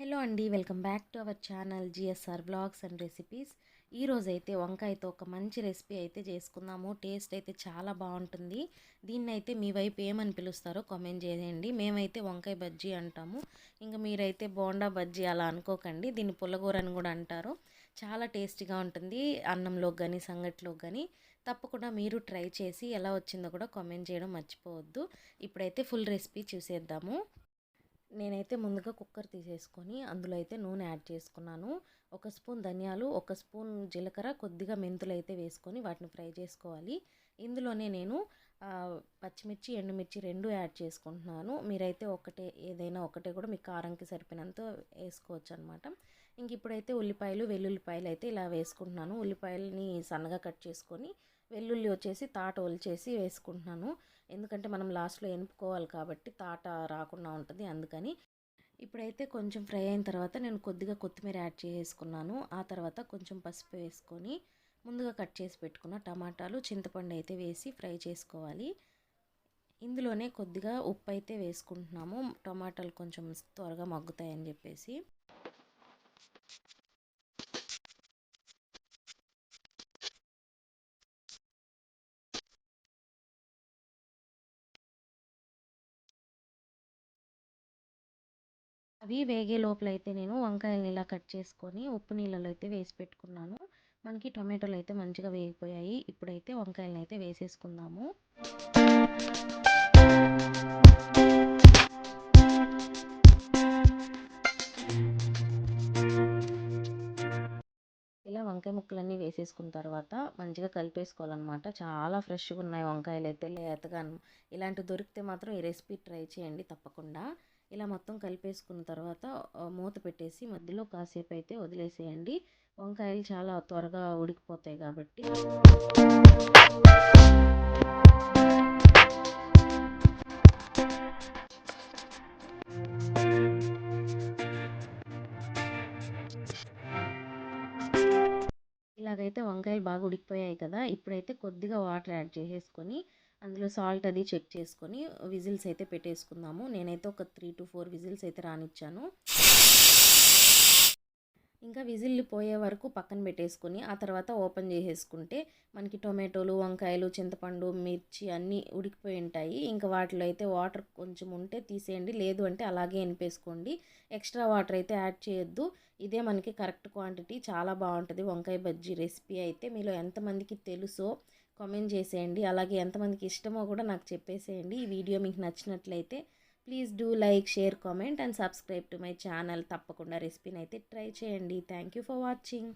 Hello అండి welcome back to our channel GSR blogs and recipes. ఈరోజైతే వంకాయతో ఒక మంచి రెసిపీ అయితే చేసుకుందాము. టేస్ట్ అయితే చాలా బాగుంటుంది. దీన్ని అయితే మీ వైపు ఏమని పిలుస్తారో కామెంట్ చేయండి. మేమైతే వంకాయ బజ్జీ అంటాము. ఇంకా మీరైతే బోండా బజ్జీ అలా అనుకోకండి. దీన్ని పుల్లగూర అని కూడా అంటారు. చాలా టేస్టీగా ఉంటుంది. అన్నంలోకి కానీ సంగటిలోకి కానీ తప్పకుండా మీరు ట్రై చేసి ఎలా వచ్చిందో కూడా కామెంట్ చేయడం మర్చిపోవద్దు. ఇప్పుడైతే ఫుల్ రెసిపీ చూసేద్దాము. నేనైతే ముందుగా కుక్కర్ తీసేసుకొని అందులో అయితే నూనె యాడ్ చేసుకున్నాను. ఒక స్పూన్ ధనియాలు ఒక స్పూన్ జీలకర్ర కొద్దిగా మెంతులు అయితే వేసుకొని వాటిని ఫ్రై చేసుకోవాలి. ఇందులోనే నేను పచ్చిమిర్చి ఎండుమిర్చి రెండు యాడ్ చేసుకుంటున్నాను. మీరైతే ఒకటే ఏదైనా ఒకటే కూడా మీ కారంకి సరిపోయినంత వేసుకోవచ్చు అనమాట ఇంక ఇప్పుడైతే ఉల్లిపాయలు వెల్లుల్లిపాయలు అయితే ఇలా వేసుకుంటున్నాను. ఉల్లిపాయలని సన్నగా కట్ చేసుకొని వెల్లుల్లి వచ్చేసి తాట ఒలిచేసి వేసుకుంటున్నాను. ఎందుకంటే మనం లాస్ట్లో ఎనుపుకోవాలి కాబట్టి తాట రాకుండా ఉంటుంది అందుకని. ఇప్పుడైతే కొంచెం ఫ్రై అయిన తర్వాత నేను కొద్దిగా కొత్తిమీర యాడ్ చేసుకున్నాను. ఆ తర్వాత కొంచెం పసుపు వేసుకొని ముందుగా కట్ చేసి పెట్టుకున్న టమాటాలు చింతపండు అయితే వేసి ఫ్రై చేసుకోవాలి. ఇందులోనే కొద్దిగా ఉప్పు అయితే వేసుకుంటున్నాము. టమాటాలు కొంచెం త్వరగా మగ్గుతాయని చెప్పేసి. అవి వేగే లోపల అయితే నేను వంకాయలని ఇలా కట్ చేసుకొని ఉప్పు నీళ్ళలో అయితే వేసి పెట్టుకున్నాను. మనకి టొమాటోలు అయితే మంచిగా వేగిపోయాయి. ఇప్పుడైతే వంకాయలను అయితే వేసేసుకుందాము. ఇలా వంకాయ ముక్కలన్నీ వేసేసుకున్న తర్వాత మంచిగా కలిపేసుకోవాలన్నమాట. చాలా ఫ్రెష్గా ఉన్నాయి వంకాయలు అయితే లేతగా ఇలాంటి దొరికితే మాత్రం ఈ రెసిపీ ట్రై చేయండి తప్పకుండా. ఇలా మొత్తం కలిపేసుకున్న తర్వాత మూత పెట్టేసి మధ్యలో కాసేపు అయితే వదిలేసేయండి. వంకాయలు చాలా త్వరగా ఉడికిపోతాయి కాబట్టి. ఇలాగైతే వంకాయలు బాగా ఉడికిపోయాయి కదా. ఇప్పుడైతే కొద్దిగా వాటర్ యాడ్ చేసేసుకొని అందులో సాల్ట్ అది చెక్ చేసుకొని విజిల్స్ అయితే పెట్టేసుకుందాము. నేనైతే ఒక త్రీ టు ఫోర్ విజిల్స్ అయితే రానిచ్చాను. ఇంకా విజిల్లు పోయే వరకు పక్కన పెట్టేసుకొని ఆ తర్వాత ఓపెన్ చేసేసుకుంటే మనకి టొమాటోలు వంకాయలు చింతపండు మిర్చి అన్నీ ఉడికిపోయి ఉంటాయి. ఇంకా వాటిలో అయితే వాటర్ కొంచెం ఉంటే తీసేయండి. లేదు అంటే అలాగే ఎనిపేసుకోండి. ఎక్స్ట్రా వాటర్ అయితే యాడ్ చేయొద్దు. ఇదే మనకి కరెక్ట్ క్వాంటిటీ. చాలా బాగుంటుంది. వంకాయ బజ్జీ రెసిపీ అయితే మీలో ఎంతమందికి తెలుసో కామెంట్ చేసేయండి. అలాగే ఎంతమందికి ఇష్టమో కూడా నాకు చెప్పేసేయండి. ఈ వీడియో మీకు నచ్చినట్లయితే please do like share comment and subscribe to my channel. తప్పకుండా రెసిపీని అయితే ట్రై చేయండి. Thank you for watching.